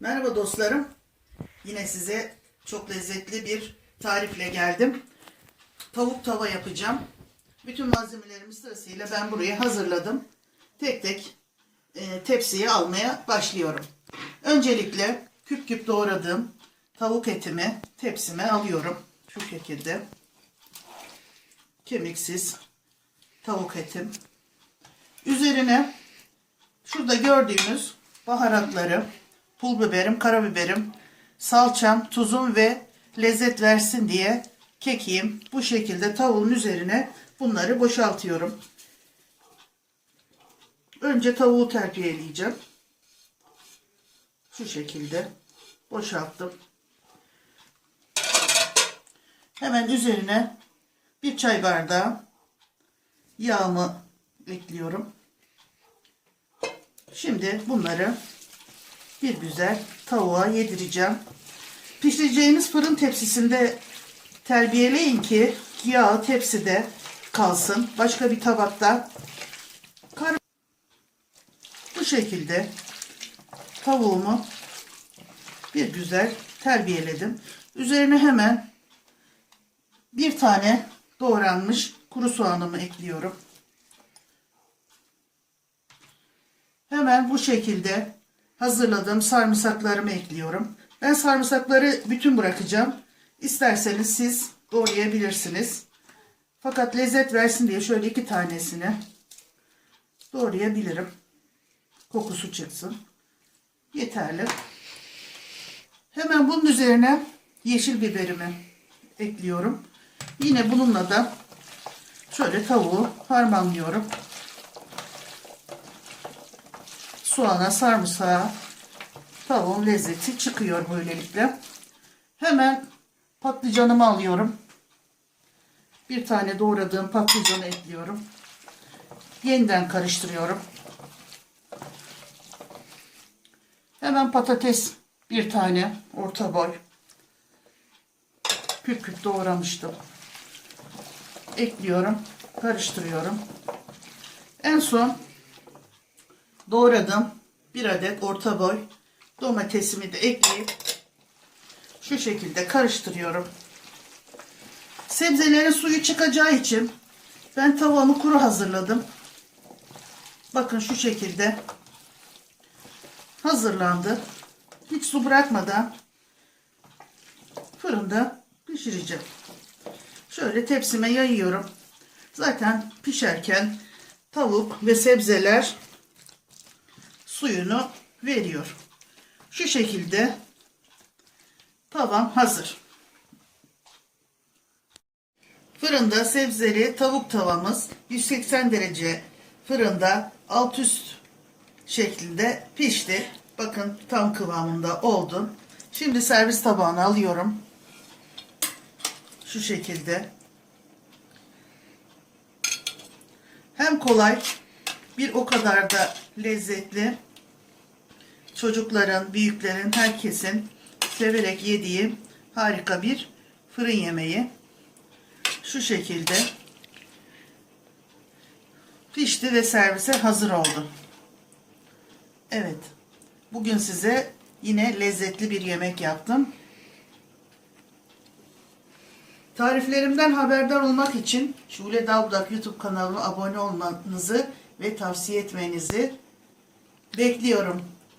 Merhaba dostlarım. Yine size çok lezzetli bir tarifle geldim. Tavuk tava yapacağım. Bütün malzemelerimi sırasıyla ben buraya hazırladım. Tek tek e, tepsiye almaya başlıyorum. Öncelikle küp küp doğradığım tavuk etimi tepsime alıyorum. Şu şekilde. Kemiksiz tavuk etim. Üzerine Şurada gördüğünüz baharatları, pul biberim, karabiberim, salçam, tuzum ve lezzet versin diye kekiğim bu şekilde tavuğun üzerine bunları boşaltıyorum. Önce tavuğu terbiyeleyeceğim. Şu şekilde boşalttım. Hemen üzerine bir çay bardağı yağımı ekliyorum. Şimdi bunları bir güzel tavuğa yedireceğim. Pişireceğiniz fırın tepsisinde terbiyeleyin ki yağ tepside kalsın. Başka bir tabakta bu şekilde tavuğumu bir güzel terbiyeledim. Üzerine hemen bir tane doğranmış kuru soğanımı ekliyorum. Hemen bu şekilde hazırladığım sarımsaklarımı ekliyorum. Ben sarımsakları bütün bırakacağım. İsterseniz siz doğrayabilirsiniz. Fakat lezzet versin diye şöyle iki tanesini doğrayabilirim. Kokusu çıksın. Yeterli. Hemen bunun üzerine yeşil biberimi ekliyorum. Yine bununla da şöyle tavuğu harmanlıyorum. Soğana, sarımsağa tavuğun lezzeti çıkıyor böylelikle. Hemen patlıcanımı alıyorum. Bir tane doğradığım patlıcanı ekliyorum. Yeniden karıştırıyorum. Hemen patates bir tane orta boy. Küp küp doğramıştım. Ekliyorum. Karıştırıyorum. En son doğradım. Bir adet orta boy domatesimi de ekleyip şu şekilde karıştırıyorum. Sebzelerin suyu çıkacağı için ben tavamı kuru hazırladım. Bakın şu şekilde hazırlandı. Hiç su bırakmadan fırında pişireceğim. Şöyle tepsime yayıyorum. Zaten pişerken tavuk ve sebzeler suyunu veriyor. Şu şekilde tavam hazır. Fırında sebzeli tavuk tavamız 180 derece fırında alt üst şeklinde pişti. Bakın tam kıvamında oldu. Şimdi servis tabağına alıyorum. Şu şekilde. Hem kolay bir o kadar da lezzetli çocukların, büyüklerin, herkesin severek yediği harika bir fırın yemeği. Şu şekilde pişti ve servise hazır oldu. Evet. Bugün size yine lezzetli bir yemek yaptım. Tariflerimden haberdar olmak için Şule Davdak YouTube kanalıma abone olmanızı ve tavsiye etmenizi bekliyorum.